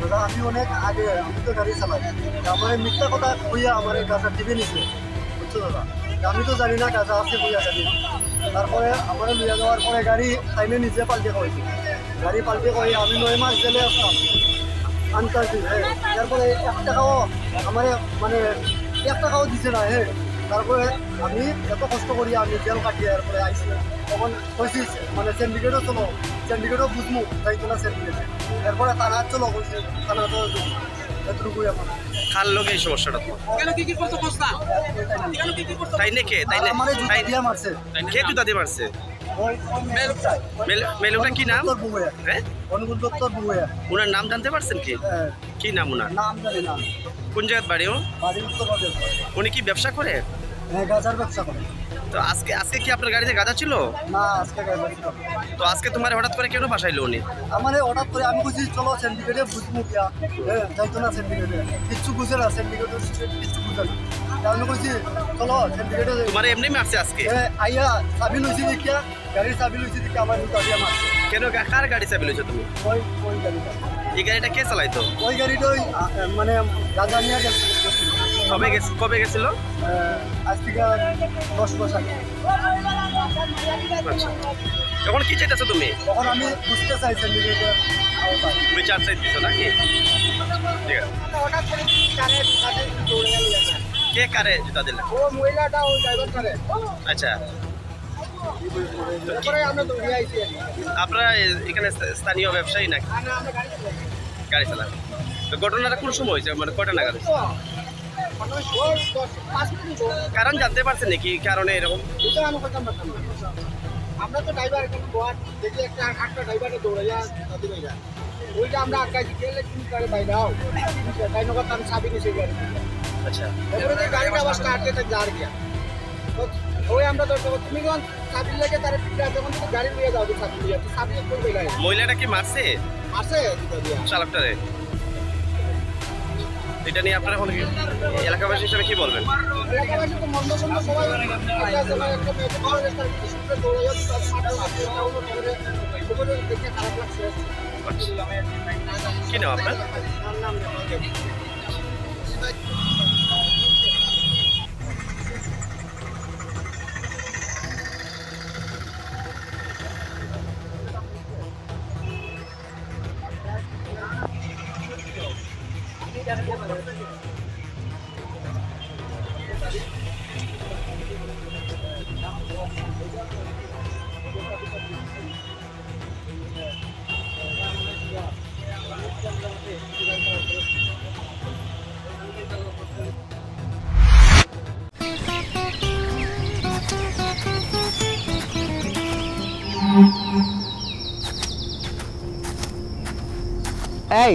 দাদা, আমি অনেক আগে আমি তো গাড়ি চালাই। আমার মিথ্যা কথা কইয়া আমার এই গাছা টিভি নিছে। বুঝছ দাদা? আমি তো জানি না গাছা আছে কইয়া জানি। তারপরে আমার নিয়ে যাওয়ার পরে গাড়ি টাইমে নিজে পাল্টে কইছি গাড়ি পাল্টে কই আমি নয় মাস জেলে আসলাম আনতাছি হ্যাঁ তারপরে এক টাকাও আমার মানে এক টাকাও দিছে না হ্যাঁ তারপরে আমি এত কষ্ট করি আমি জেল কাটিয়ে এরপরে আইসি তখন কইছি মানে সিন্ডিকেটও চলো সিন্ডিকেটও বুঝমু যাইতো না সিন্ডিকেটে এরপরে থানা চলো কইছে থানা তো এতটুকুই আমার কার লোক এই সমস্যাটা তোমার? কেন কি কি করছ কস্তা কেন কি কি করছ তাই না কে তাই না আমার জুতা দিয়ে মারছে। কে জুতা দিয়ে মারছে? ওই মেলুকটাই মেল- মেলুটা কি নাম? হ্যাঁ? অনুগুল দত্তর বুয়া ওনার নাম জানতে পারছেন কি? কি নাম ওনার নাম জানি না। কোন জায়গার বাড়ি ও? বাড়ি উনি কি ব্যবসা করে? হ্যাঁ গাজার ব্যবসা করে। তো আজকে আজকে কি আপনার গাড়িতে গাঁজা ছিল? না আজকে ছিল তো আজকে তোমার হঠাৎ করে কেন বাসাইলো উনি? আমার হঠাৎ করে আমি বলছি চলো সিন্ডিকেটে বুঝব কিয়া হ্যাঁ যাইতো না সিন্ডিকেটে কিচ্ছু বুঝে না সিন্ডিকেটে কিচ্ছু বুঝে না। আমি বলছি চলো সিন্ডিকেটে তোমার এমনি মারছে আজকে? আইয়া চাবি লইছি দেখিয়া গাড়ির চাবি লইছি দেখি আমার জুতা দিয়ে মারছে। কেন কার গাড়ি চাবি লইছো তুমি? ওই ওই গাড়িটা। এই গাড়িটা কে চালাইতো? ওই গাড়িটা মানে গাঁজা নিয়ে গেছে। কবে গেছে কবে গেছিল? আজ থেকে দশ বছর আগে। আচ্ছা। এখন কি চাইতেছো তুমি? তখন আমি বুঝতে চাই সিন্ডিকেটের আওতায় তুমি চার চাই দিছো নাকি? ঠিক আছে। কে কারে জুতা দিলে? ও মহিলাটা ওই ড্রাইভার করে। আচ্ছা। আপনারা এখানে স্থানীয় ব্যবসায়ী নাকি? গাড়ি চালান। তো ঘটনাটা কোন সময় হয়েছে? মানে কটা নাগাদ? কারণ জানতে পারছেন নাকি কারণে এরকম? আমরা তো ড্রাইভার এখানে গোয়ার দেখি একটা আটটা ড্রাইভারে দৌড়াইয়া বাইরা ওইটা আমরা আটকাইছি গেলে তুমি গাড়ি বাইরে হও তাই নগর আমি চাবি নিছি গাড়ি আচ্ছা। গাড়িটা আবার স্টার্ট দিতে যার গিয়া। ওই আমরা তো তুমি যখন চাবি লেগে তার পিঠা যখন তুমি গাড়ি নিয়ে যাও চাবি নিয়ে চাবি কই মহিলাটা কি মারছে? দিদা দিয়া। চালকটারে? এটা নিয়ে আপনারা এখন এলাকাবাসী হিসাবে কি বলবেন? কি নাম মন্দ তার নাম নেই। এই